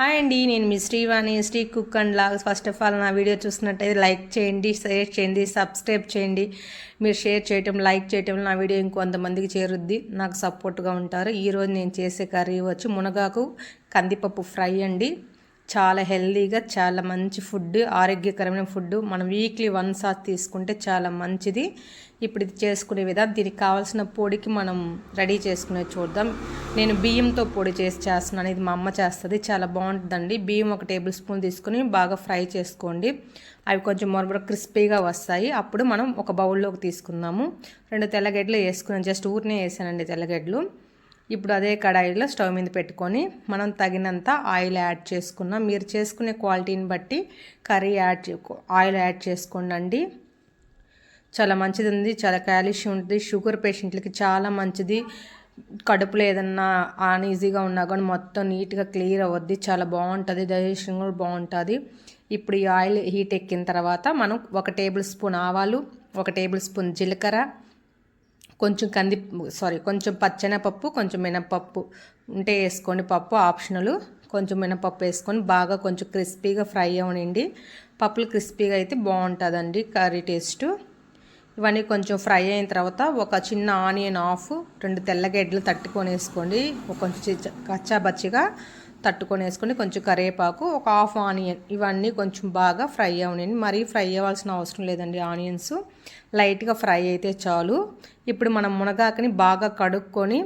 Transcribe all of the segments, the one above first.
Hi అండి నేను మీ Srivani Sri cook and logs first of all నా వీడియో చూసినట్టయితే లైక్ చేయండి షేర్ చేయండి సబ్స్క్రైబ్ చేయండి. మీరు షేర్ చేయటం లైక్ చేయటం నా వీడియో ఇంకొంతమందికి చేరుద్ది. నాకు సపోర్ట్గా ఉంటారు. ఈరోజు నేను చేసే కర్రీ వచ్చి మునగాకు కందిపప్పు ఫ్రై అండి. చాలా హెల్దీగా చాలా మంచి ఫుడ్ ఆరోగ్యకరమైన ఫుడ్ మనం వీక్లీ వన్ సార్ తీసుకుంటే చాలా మంచిది. ఇప్పుడు ఇది చేసుకునే విధానం దీనికి కావాల్సిన పొడికి మనం రెడీ చేసుకునే చూద్దాం. నేను బియ్యంతో పొడి చేసి చేస్తున్నాను ఇది మా అమ్మ చేస్తుంది చాలా బాగుంటుందండి. బియ్యం ఒక టేబుల్ స్పూన్ తీసుకుని బాగా ఫ్రై చేసుకోండి. అవి కొంచెం మొరబర క్రిస్పీగా వస్తాయి. అప్పుడు మనం ఒక బౌల్లోకి తీసుకుందాము. రెండు తెల్లగడ్డలు వేసుకున్నాను జస్ట్ ఊరినే వేసానండి తెల్లగడ్డలు. ఇప్పుడు అదే కడాయిలో స్టవ్ మీద పెట్టుకొని మనం తగినంత ఆయిల్ యాడ్ చేసుకున్నాం. మీరు చేసుకునే క్వాలిటీని బట్టి కర్రీ యాడ్ ఆయిల్ యాడ్ చేసుకోండి చాలా మంచిది ఉంది చాలా కాల్షియం ఉంటుంది. షుగర్ పేషెంట్లకి చాలా మంచిది. కడుపులో ఏదన్నా అన్ఈజీగా ఉన్నా కానీ మొత్తం నీట్గా క్లియర్ అవ్వద్ది. చాలా బాగుంటుంది డైజెషన్ కూడా బాగుంటుంది. ఇప్పుడు ఈ ఆయిల్ హీట్ ఎక్కిన తర్వాత మనం ఒక టేబుల్ స్పూన్ ఆవాలు ఒక టేబుల్ స్పూన్ జీలకర్ర కొంచెం కంది సారీ కొంచెం పచ్చెనపప్పు కొంచెం మినపప్పు ఉంటే వేసుకోండి. పప్పు ఆప్షనల్. కొంచెం మినపప్పు వేసుకొని బాగా కొంచెం క్రిస్పీగా ఫ్రై అవనండి పప్పులు క్రిస్పీగా అయితే బాగుంటుందండి కర్రీ టేస్టు. ఇవన్నీ కొంచెం ఫ్రై అయిన తర్వాత ఒక చిన్న ఆనియన్ ఆఫ్ రెండు తెల్లగడ్డలు తట్టుకొని వేసుకోండి. కొంచెం కచ్చాబచ్చిగా తట్టుకొని వేసుకొని కొంచెం కరివేపాకు ఒక హాఫ్ ఆనియన్ ఇవన్నీ కొంచెం బాగా ఫ్రై అవనండి మరీ ఫ్రై అవ్వాల్సిన అవసరం లేదండి ఆనియన్స్. లైట్గా ఫ్రై అయితే చాలు. ఇప్పుడు మనం మునగాకుని బాగా కడుక్కొని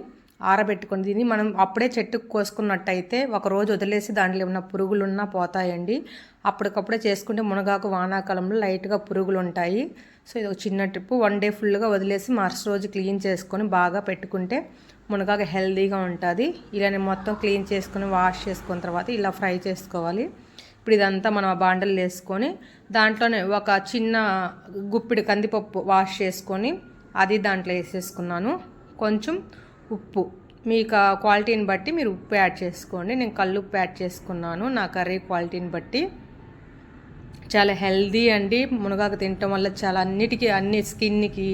ఆరబెట్టుకొని దీన్ని మనం అప్పుడే చెట్టుకు కోసుకున్నట్టయితే ఒక రోజు వదిలేసి దాంట్లో ఉన్న పురుగులున్నా పోతాయండి. అప్పటికప్పుడే చేసుకుంటే మునగాకు వానాకాలంలో లైట్గా పురుగులు ఉంటాయి సో ఇది ఒక చిన్న ట్రిప్. వన్ డే ఫుల్గా వదిలేసి మరుసటి రోజు క్లీన్ చేసుకొని బాగా పెట్టుకుంటే మునగాకు హెల్దీగా ఉంటుంది. ఇలానే మొత్తం క్లీన్ చేసుకుని వాష్ చేసుకున్న తర్వాత ఇలా ఫ్రై చేసుకోవాలి. ఇప్పుడు ఇదంతా మనం ఆ బాండలు వేసుకొని దాంట్లోనే ఒక చిన్న గుప్పిడి కందిపప్పు వాష్ చేసుకొని అది దాంట్లో వేసేసుకున్నాను. కొంచెం ఉప్పు. మీకు క్వాలిటీని బట్టి మీరు ఉప్పు యాడ్ చేసుకోండి. నేను కళ్ళు ఉప్పు యాడ్ చేసుకున్నాను. నా కర్రీ క్వాలిటీని బట్టి. చాలా హెల్దీ అండి. మునగాకు తినటం వల్ల చాలా అన్నిటికీ అన్ని స్కిన్కి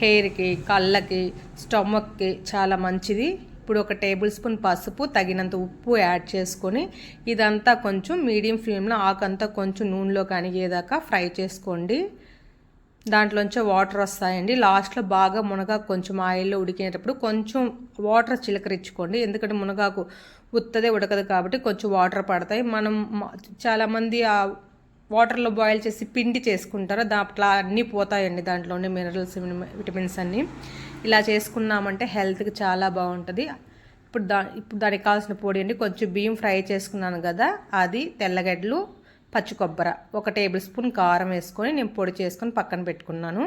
హెయిర్కి కళ్ళకి స్టమక్కి చాలా మంచిది. ఇప్పుడు ఒక టేబుల్ స్పూన్ పసుపు తగినంత ఉప్పు యాడ్ చేసుకొని ఇదంతా కొంచెం మీడియం ఫ్లేమ్లో ఆకంతా కొంచెం నూనెలో కనిగేదాకా ఫ్రై చేసుకోండి. దాంట్లోంచి వాటర్ వస్తాయండి. లాస్ట్లో బాగా మునగాకు కొంచెం ఆయిల్లో ఉడికేటప్పుడు కొంచెం వాటర్ చిలకరించుకోండి ఎందుకంటే మునగాకు ఉత్తదే ఉడకదు కాబట్టి కొంచెం వాటర్ పడతాయి. మనం చాలామంది ఆ వాటర్లో బాయిల్ చేసి పిండి చేసుకుంటారో? దాంట్లో అన్నీ పోతాయండి దాంట్లోనే మినరల్స్ విటమిన్స్ అన్నీ. ఇలా చేసుకున్నామంటే హెల్త్కి చాలా బాగుంటుంది. ఇప్పుడు దా ఇప్పుడు దానికి కావాల్సిన పొడి అండి. కొంచెం బియ్యం ఫ్రై చేసుకున్నాను కదా అది తెల్లగడ్డలు పచ్చి కొబ్బరి. ఒక టేబుల్ స్పూన్ కారం వేసుకొని నేను పొడి చేసుకొని పక్కన పెట్టుకున్నాను.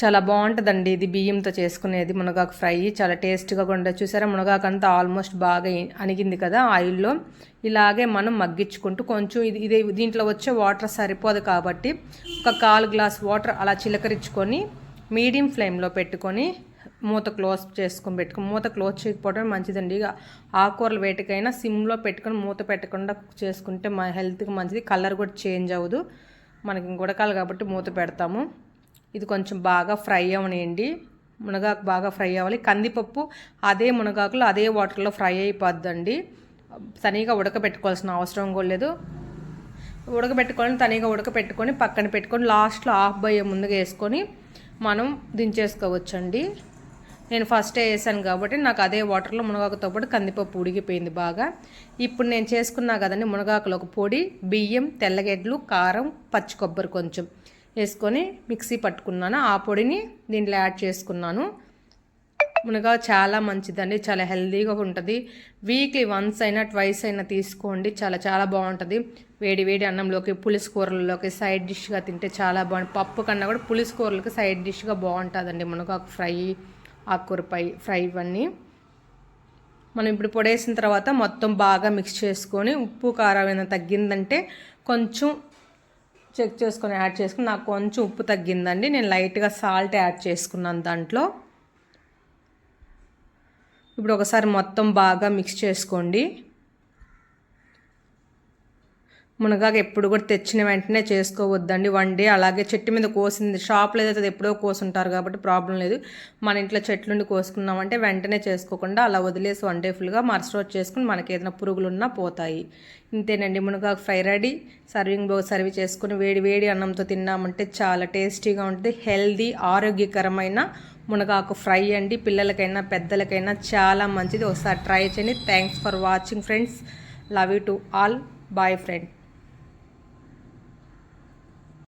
చాలా బాగుంటుందండి ఇది బియ్యంతో చేసుకునేది. మునగాకు ఫ్రై చాలా టేస్ట్గా కూడా చూసారా మునగాకు అంతా ఆల్మోస్ట్ బాగా అణిగింది కదా ఆయిల్లో. ఇలాగే మనం మగ్గించుకుంటూ కొంచెం ఇది ఇది దీంట్లో వచ్చే వాటర్ సరిపోదు కాబట్టి ఒక కాలు గ్లాస్ వాటర్ అలా చిలకరించుకొని మీడియం ఫ్లేమ్లో పెట్టుకొని మూత క్లోజ్ చేసుకొని పెట్టుకుని మూత క్లోజ్ చేయకపోవడం మంచిదండి. ఇక ఆకుకూరలు వేటికైనా సిమ్లో పెట్టుకొని మూత పెట్టకుండా చేసుకుంటే మా హెల్త్కి మంచిది. కలర్ కూడా చేంజ్ అవ్వదు. మనకి ఉడకాలి కాబట్టి మూత పెడతాము. ఇది కొంచెం బాగా ఫ్రై అవనియండి. మునగాకు బాగా ఫ్రై అవ్వాలి. కందిపప్పు అదే మునగాకులో అదే వాటర్లో ఫ్రై అయిపోద్దండి. తనీగా ఉడకబెట్టుకోవాల్సిన అవసరం కూడా లేదు. ఉడకబెట్టుకొని తనీగా ఉడకబెట్టుకొని పక్కన పెట్టుకొని లాస్ట్లో ఆఫ్ బయ్యే ముందుగా వేసుకొని మనం దించేసుకోవచ్చండి. నేను ఫస్టే వేసాను కాబట్టి నాకు అదే వాటర్లో మునగాకుతో పాటు కందిపప్పు ఉడిగిపోయింది బాగా. ఇప్పుడు నేను చేసుకున్నా కదండి మునగాకులు ఒక పొడి బియ్యం తెల్లగడ్డలు కారం పచ్చి కొబ్బరి కొంచెం. వేసుకొని మిక్సీ పట్టుకున్నాను. ఆ పొడిని దీంట్లో యాడ్ చేసుకున్నాను. మునగా చాలా మంచిదండి చాలా హెల్తీగా ఉంటుంది. వీక్లీ వన్స్ అయినా ట్వైస్ అయినా తీసుకోండి చాలా చాలా బాగుంటుంది. వేడి వేడి అన్నంలోకి పులుసు కూరలలోకి సైడ్ డిష్గా తింటే చాలా బాగుంటుంది పప్పు కన్నా కూడా పులుసు కూరలకి సైడ్ డిష్గా బాగుంటుందండి మునగాకు ఫ్రై ఆకుకూర పై ఫ్రై ఇవన్నీ. మనం ఇప్పుడు పొడేసిన తర్వాత మొత్తం బాగా మిక్స్ చేసుకొని ఉప్పు కారం ఏమైనా తగ్గిందంటే కొంచెం చెక్ చేసుకొని యాడ్ చేసుకుని నాకు కొంచెం ఉప్పు తగ్గిందండి. నేను లైట్గా సాల్ట్ యాడ్ చేసుకున్నాను దాంట్లో. ఇప్పుడు ఒకసారి మొత్తం బాగా మిక్స్ చేసుకోండి. మునగాకు ఎప్పుడు కూడా తెచ్చిన వెంటనే చేసుకోవద్దండి. వన్ డే అలాగే చెట్టు మీద కోసింది షాప్లో ఏదైతే అది ఎప్పుడో కోసుంటారు కాబట్టి ప్రాబ్లం లేదు. మన ఇంట్లో చెట్లుండి కోసుకున్నామంటే వెంటనే చేసుకోకుండా అలా వదిలేసి వన్ డే ఫుల్గా మరుసటి చేసుకుని మనకి ఏదైనా పురుగులు ఉన్నా పోతాయి. ఇంతేనండి మునగాకు fry ready. Serving bowl serve చేసుకుని వేడి వేడి అన్నంతో తిన్నామంటే చాలా టేస్టీగా ఉంటుంది. హెల్దీ ఆరోగ్యకరమైన మునగాకు ఫ్రై అండి. పిల్లలకైనా పెద్దలకైనా చాలా మంచిది. ఒకసారి ట్రై చేయండి. Thanks for watching friends love you to all bye friend